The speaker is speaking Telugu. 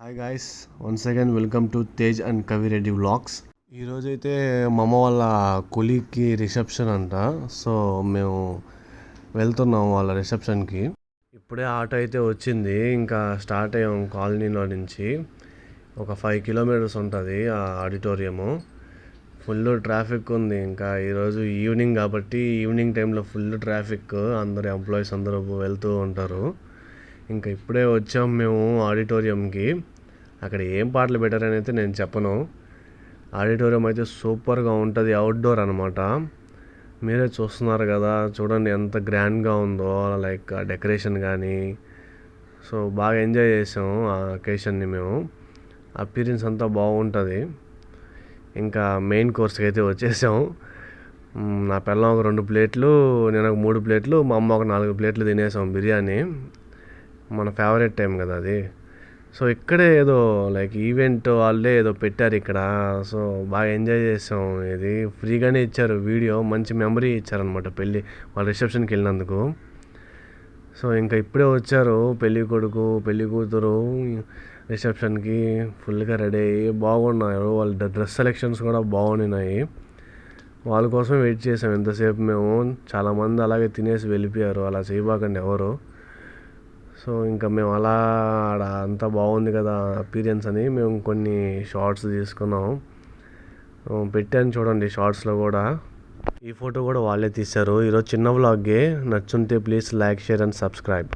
Hi guys once again welcome to Tej and Kavi Kavireddy vlogs ఈరోజైతే మా అమ్మ వాళ్ళ కొలీగ్కి రిసెప్షన్ అంట. సో మేము వెళ్తున్నాం వాళ్ళ రిసెప్షన్కి ఇప్పుడే ఆటో అయితే వచ్చింది. ఇంకా స్టార్ట్ అయ్యాం కాలనీలో నుంచి. ఒక ఫైవ్ కిలోమీటర్స్ ఉంటుంది ఆ ఆడిటోరియము ఫుల్ ట్రాఫిక్ ఉంది ఇంకా. ఈరోజు ఈవినింగ్ కాబట్టి ఈవినింగ్ టైంలో ఫుల్ ట్రాఫిక్ అందరు ఎంప్లాయీస్ అందరూ వెళ్తూ ఉంటారు. ఇంకా ఇప్పుడే వచ్చాం మేము ఆడిటోరియంకి. అక్కడ ఏం పాటలు పెట్టారని అయితే నేను చెప్పను. ఆడిటోరియం అయితే సూపర్గా ఉంటుంది అవుట్డోర్ అనమాట మీరే చూస్తున్నారు కదా చూడండి ఎంత గ్రాండ్గా ఉందో లైక్ డెకరేషన్ కానీ. సో బాగా ఎంజాయ్ చేసాము ఆ అకేషన్ని మేము. అపీరియన్స్ అంతా బాగుంటుంది. ఇంకా మెయిన్ కోర్స్కి అయితే వచ్చేసాము నా పిల్లం ఒక రెండు ప్లేట్లు నేను ఒక మూడు ప్లేట్లు మా అమ్మ ఒక నాలుగు ప్లేట్లు తినేసాం బిర్యానీ. మన ఫేవరెట్ టైం కదా అది. సో ఇక్కడే ఏదో లైక్ ఈవెంట్ వాళ్ళే ఏదో పెట్టారు ఇక్కడ. సో బాగా ఎంజాయ్ చేసాం ఇది. ఫ్రీగానే ఇచ్చారు వీడియో మంచి మెమరీ ఇచ్చారనమాట పెళ్ళి వాళ్ళ రిసెప్షన్కి వెళ్ళినందుకు. సో ఇంకా ఇప్పుడే వచ్చారు పెళ్ళి కొడుకు పెళ్ళి కూతురు రిసెప్షన్కి ఫుల్గా రెడీ అయ్యి బాగున్నారు. వాళ్ళ డ్రెస్ సెలెక్షన్స్ కూడా బాగున్నాయి. వాళ్ళ కోసం వెయిట్ చేసాం. ఎంతసేపు మేము చాలామంది అలాగే తినేసి వెళ్ళిపోయారు. అలా చేయబాకండి ఎవరు. సో ఇంకా మేము అలా ఆడ అంతా బాగుంది కదా అపీరియన్స్ అని మేము కొన్ని షార్ట్స్ తీసుకున్నాం పెట్టాను చూడండి షార్ట్స్లో కూడా. ఈ ఫోటో కూడా వాళ్ళే తీశారు. ఈరోజు చిన్న వ్లాగే నచ్చుంటే please like share and subscribe